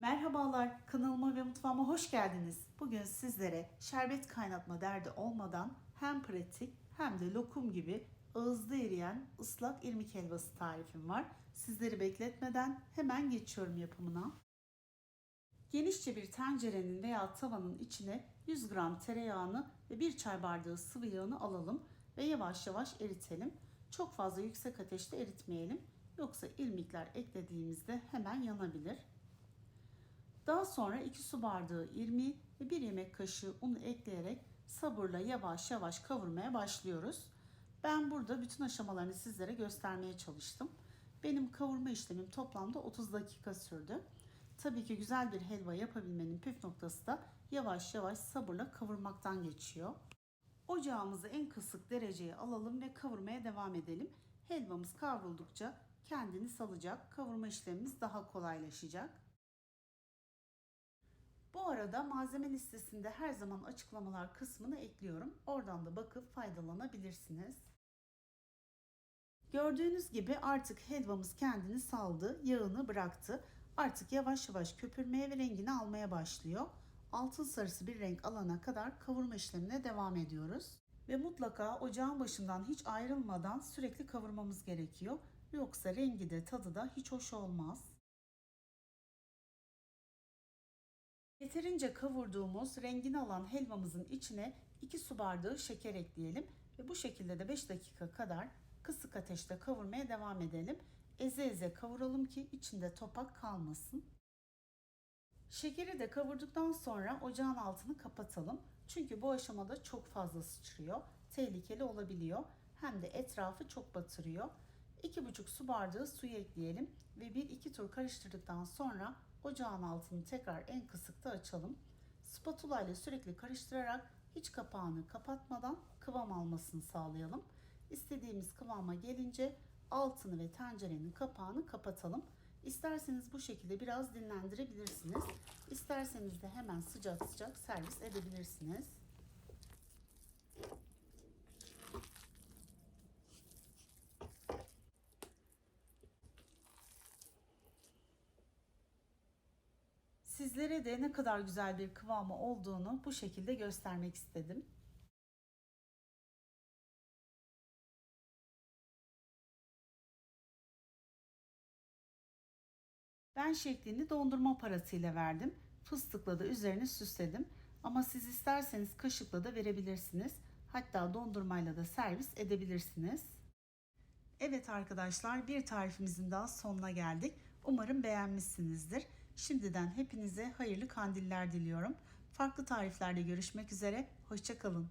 Merhabalar, kanalıma ve mutfağıma hoş geldiniz. Bugün sizlere şerbet kaynatma derdi olmadan hem pratik hem de lokum gibi ağızda eriyen ıslak irmik helvası tarifim var. Sizleri bekletmeden hemen geçiyorum yapımına. Genişçe bir tencerenin veya tavanın içine 100 gram tereyağını ve 1 çay bardağı sıvı yağını alalım ve yavaş yavaş eritelim. Çok fazla yüksek ateşte eritmeyelim. Yoksa irmikler eklediğimizde hemen yanabilir. Daha sonra 2 su bardağı irmiği ve 1 yemek kaşığı unu ekleyerek sabırla yavaş yavaş kavurmaya başlıyoruz. Ben burada bütün aşamalarını sizlere göstermeye çalıştım. Benim kavurma işlemim toplamda 30 dakika sürdü. Tabii ki güzel bir helva yapabilmenin püf noktası da yavaş yavaş sabırla kavurmaktan geçiyor. Ocağımızı en kısık dereceye alalım ve kavurmaya devam edelim. Helvamız kavruldukça kendini salacak. Kavurma işlemimiz daha kolaylaşacak. Bu arada malzeme listesinde her zaman açıklamalar kısmını ekliyorum. Oradan da bakıp faydalanabilirsiniz. Gördüğünüz gibi artık helvamız kendini saldı, yağını bıraktı. Artık yavaş yavaş köpürmeye ve rengini almaya başlıyor. Altın sarısı bir renk alana kadar kavurma işlemine devam ediyoruz. Ve mutlaka ocağın başından hiç ayrılmadan sürekli kavurmamız gerekiyor. Yoksa rengi de tadı da hiç hoş olmaz. Yeterince kavurduğumuz rengini alan helvamızın içine 2 su bardağı şeker ekleyelim ve bu şekilde de 5 dakika kadar kısık ateşte kavurmaya devam edelim. Eze eze kavuralım ki içinde topak kalmasın. Şekeri de kavurduktan sonra ocağın altını kapatalım. Çünkü bu aşamada çok fazla sıçrıyor. Tehlikeli olabiliyor. Hem de etrafı çok batırıyor. 2,5 su bardağı suyu ekleyelim ve 1-2 tur karıştırdıktan sonra ocağın altını tekrar en kısıkta açalım. Spatula ile sürekli karıştırarak hiç kapağını kapatmadan kıvam almasını sağlayalım. İstediğimiz kıvama gelince altını ve tencerenin kapağını kapatalım. İsterseniz bu şekilde biraz dinlendirebilirsiniz. İsterseniz de hemen sıcak sıcak servis edebilirsiniz. Sizlere de ne kadar güzel bir kıvamı olduğunu bu şekilde göstermek istedim. Ben şeklini dondurma aparatıyla verdim. Fıstıkla da üzerine süsledim. Ama siz isterseniz kaşıkla da verebilirsiniz. Hatta dondurmayla da servis edebilirsiniz. Evet arkadaşlar bir tarifimizin daha sonuna geldik. Umarım beğenmişsinizdir. Şimdiden hepinize hayırlı kandiller diliyorum. Farklı tariflerde görüşmek üzere. Hoşçakalın.